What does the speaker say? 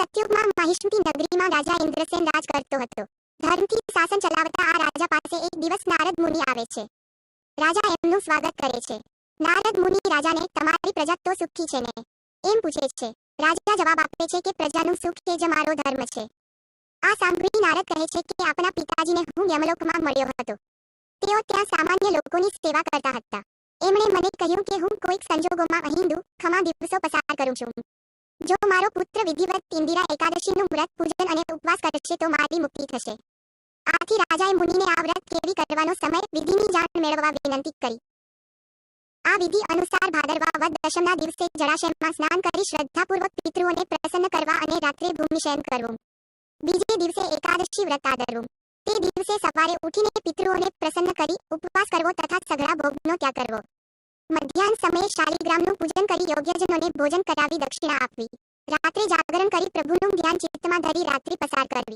સત્યુગમાં મહિષ્મતી નગરીમાં રાજા ઇન્દ્રસેન રાજ કરતો હતો. ધર્મથી શાસન ચલાવતા આ રાજા પાસે એક દિવસ નારદ મુનિ આવે છે. રાજા એમનું સ્વાગત કરે છે. નારદ મુનિ રાજાને, તમારી પ્રજા તો સુખી છે ને? એમ પૂછે છે. રાજા જવાબ આપે છે કે, પ્રજાનું સુખ એ જ મારો ધર્મ છે. આ સાંભળી નારદ કહે છે કે, આપણા પિતાજીને હું યમલોકમાં મળ્યો હતો. તેઓ ત્યાં સામાન્ય લોકોની સેવા કરતા હતા. એમણે મને કહ્યું કે, હું કોઈક સંજોગોમાં અહીં દુઃખમાં દિવસો પસાર કરું છું. જો મારો પુત્ર વિધિવત ઇન્દિરા એકાદશીનું વ્રત પૂજન અને ઉપવાસ કરશે તો મારી મુક્તિ થશે. આથી રાજાએ મુનિને આ વ્રત કેવી કરવાનો સમય વિધિની જાણ મેળવવા વિનંતી કરી. આ વિધિ અનુસાર ભાદરવા વદ દશમના દિવસે જળાશયમાં સ્નાન કરી શ્રદ્ધાપૂર્વક પિતૃઓને પ્રસન્ન કરવા અને રાત્રે ભૂમિશયન કરવું. બીજે દિવસે એકાદશી વ્રત આદરવું. તે દિવસે સવારે ઉઠીને પિતૃઓને પ્રસન્ન કરી ઉપવાસ કરવો તથા સઘળા ભોગનો ત્યાગ કરવો. મધ્યાહન સમયે શાલિગ્રામનું પૂજન કરી યોગ્યજનોને ભોજન કરાવી દક્ષિણા આપવી. રાત્રે જાગરણ કરી પ્રભુનું ધ્યાન ચિત્તમાં ધરી રાત્રિ પસાર કરવી.